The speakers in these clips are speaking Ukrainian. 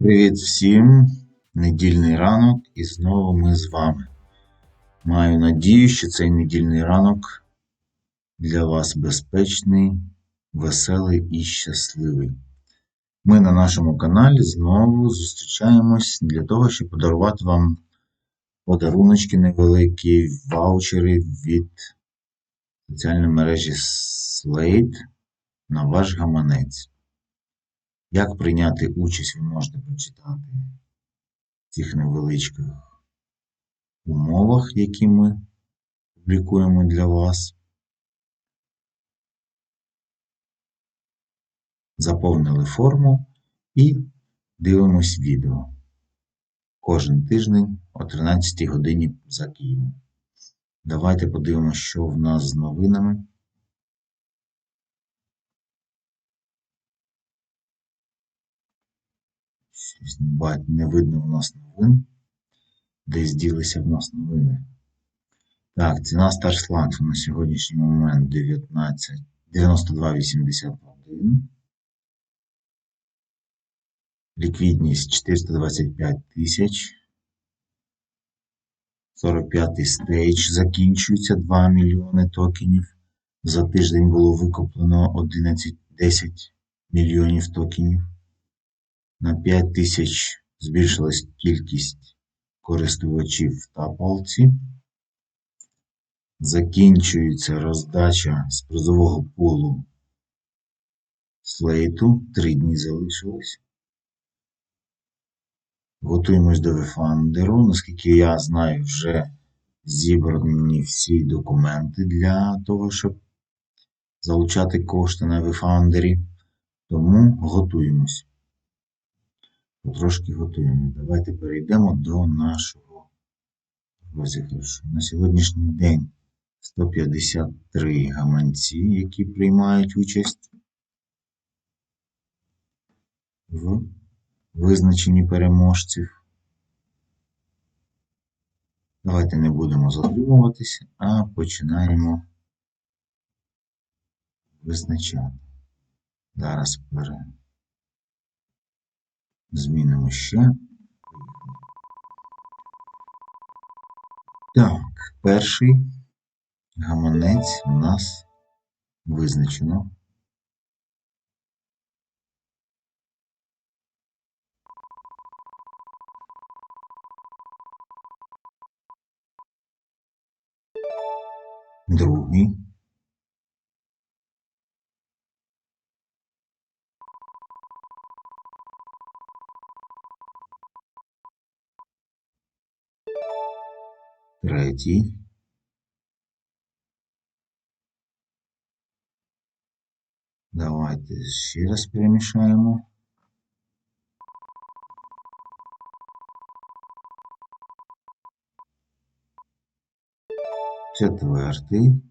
Привіт всім! Недільний ранок і знову ми з вами. Маю надію, що цей недільний ранок для вас безпечний, веселий і щасливий. Ми на нашому каналі знову зустрічаємось для того, щоб подарувати вам подаруночки невеликі, ваучери від соціальної мережі Slate на ваш гаманець. Як прийняти участь, ви можете прочитати в цих невеличких умовах, які ми публікуємо для вас. Заповнили форму і дивимось відео. Кожен тиждень о 13 годині за Києвом. Давайте подивимося, що в нас з новинами. Не видно в нас новин. Десь ділися в нас новини. Так, ціна Старсланд на сьогоднішній момент 19, 92,81. Ліквідність 425 тисяч. 45-й стейдж закінчується 2 мільйони токенів. За тиждень було викуплено 11, 10 мільйонів токенів. На 5 тисяч збільшилась кількість користувачів в тапалці. Закінчується роздача з призового пулу слейту. Три дні залишилось. Готуємось до вефандеру. Наскільки я знаю, вже зібрані всі документи для того, щоб залучати кошти на вефандері. Тому готуємось. Потрошки готуємо. Давайте перейдемо до нашого розіграшу. На сьогоднішній день 153 гаманці, які приймають участь в визначенні переможців. Давайте не будемо затримуватися, а починаємо визначати. Зараз пере... змінимо ще. Так, перший гаманець у нас визначено. Другий. Третій. Давайте ще раз перемішаємо. Четвертий.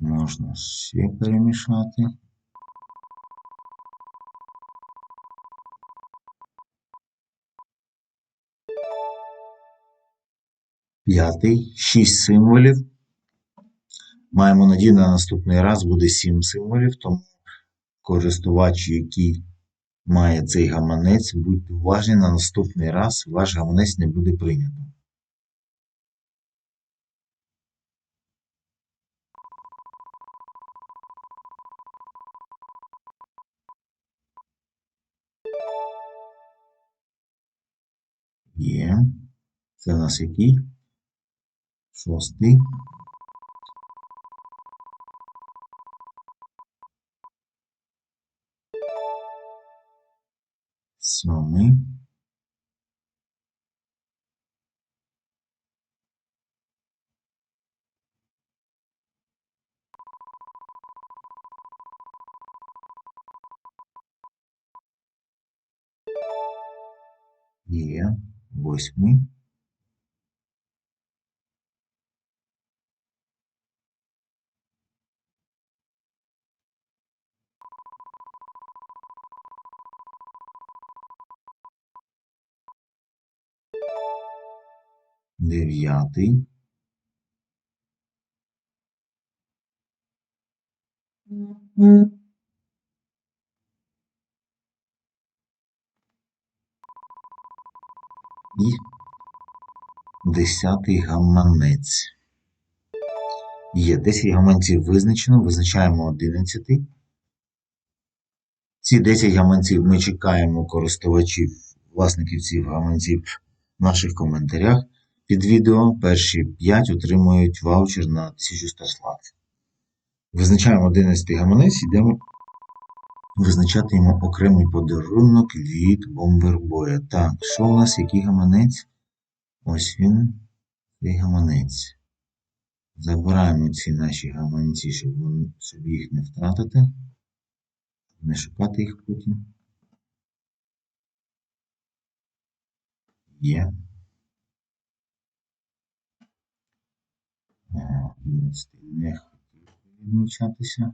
Можна ще перемішати. П'ятий. Шість символів. Маємо надію, на наступний раз буде сім символів, тому користувач, який має цей гаманець, будьте уважні, на наступний раз ваш гаманець не буде прийнято. Є. Це в нас який? Шостий. Сьомий. Є. Восьмий. дев'ятий. І десятий гаманець. Є 10 гаманців визначено, визначаємо 11. Ці 10 гаманців ми чекаємо користувачів, власників цих гаманців в наших коментарях під відео. Перші 5 отримують ваучер на 1000 старслаксів. Визначаємо 11 гаманець, йдемо визначати йому окремий подарунок від бомбербоя. Так, що у нас, який гаманець? Ось він, цей гаманець. Забираємо ці наші гаманці, щоб, вони, щоб їх не втратити, не шукати їх потім. Є. 11 не хотів відмічатися.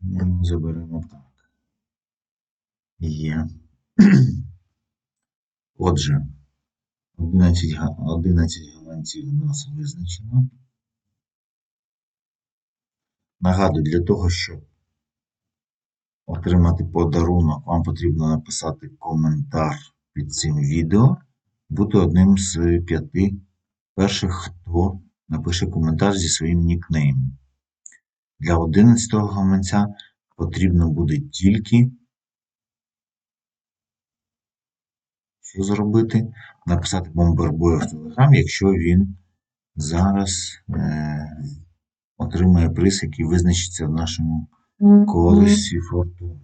Ми заберемо так. Є. Отже, 11, га- 11 гаманців у нас визначено. Нагадую, для того, щоб отримати подарунок, вам потрібно написати коментар під цим відео, бути одним з п'яти перших, хто напише коментар зі своїм нікнеймом. Для 11 го гаманця потрібно буде тільки що зробити? Написати бомбербоя в Телеграм, якщо він зараз е, отримає приз, який визначиться в нашому колесі фортуни.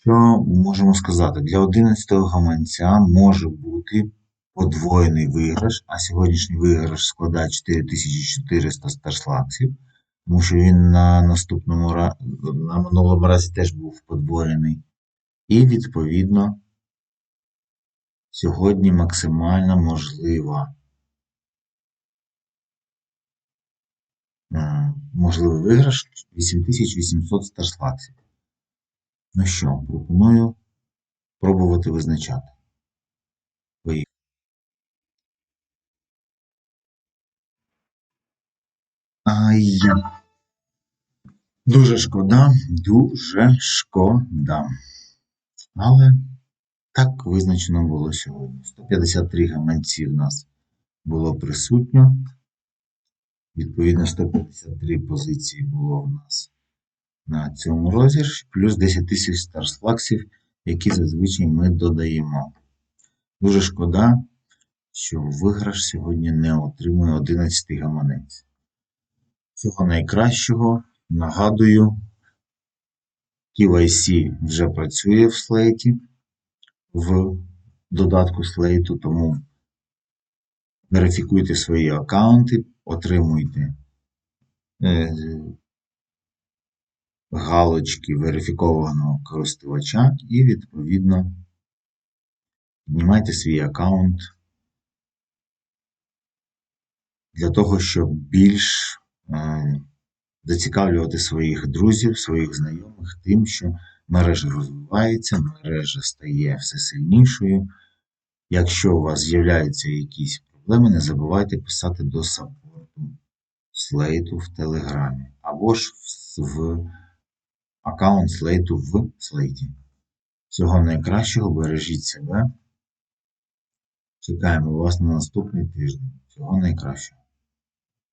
Що можемо сказати? Для 11 го гаманця може бути подвоєний виграш, а сьогоднішній виграш складає 4400 старслаксів, тому що він на наступному на минулому разі теж був подвоєний. І відповідно сьогодні максимально можлива е, можливий виграш 8800 старслаксів. Ну що, пропоную пробувати визначати. Ай. Дуже шкода, дуже шкода. Але так визначено було сьогодні. 153 гаманці в нас було присутньо. Відповідно, 153 позиції було в нас на цьому розіграші, плюс 10 тисяч старслаксів, які зазвичай ми додаємо. Дуже шкода, що виграш сьогодні не отримує 11 гаманець. Всього найкращого. Нагадую, KYC вже працює в слейті, в додатку слейту, тому верифікуйте свої аккаунти, отримуйте е, галочки верифікованого користувача і, відповідно, піднімайте свій аккаунт для того, щоб більш зацікавлювати своїх друзів, своїх знайомих тим, що мережа розвивається, мережа стає все сильнішою. Якщо у вас з'являються якісь проблеми, не забувайте писати до саппорту слейту в Телеграмі або ж в, в аккаунт слейту в слейті. Всього найкращого, бережіть себе. Чекаємо вас на наступний тиждень. Всього найкращого.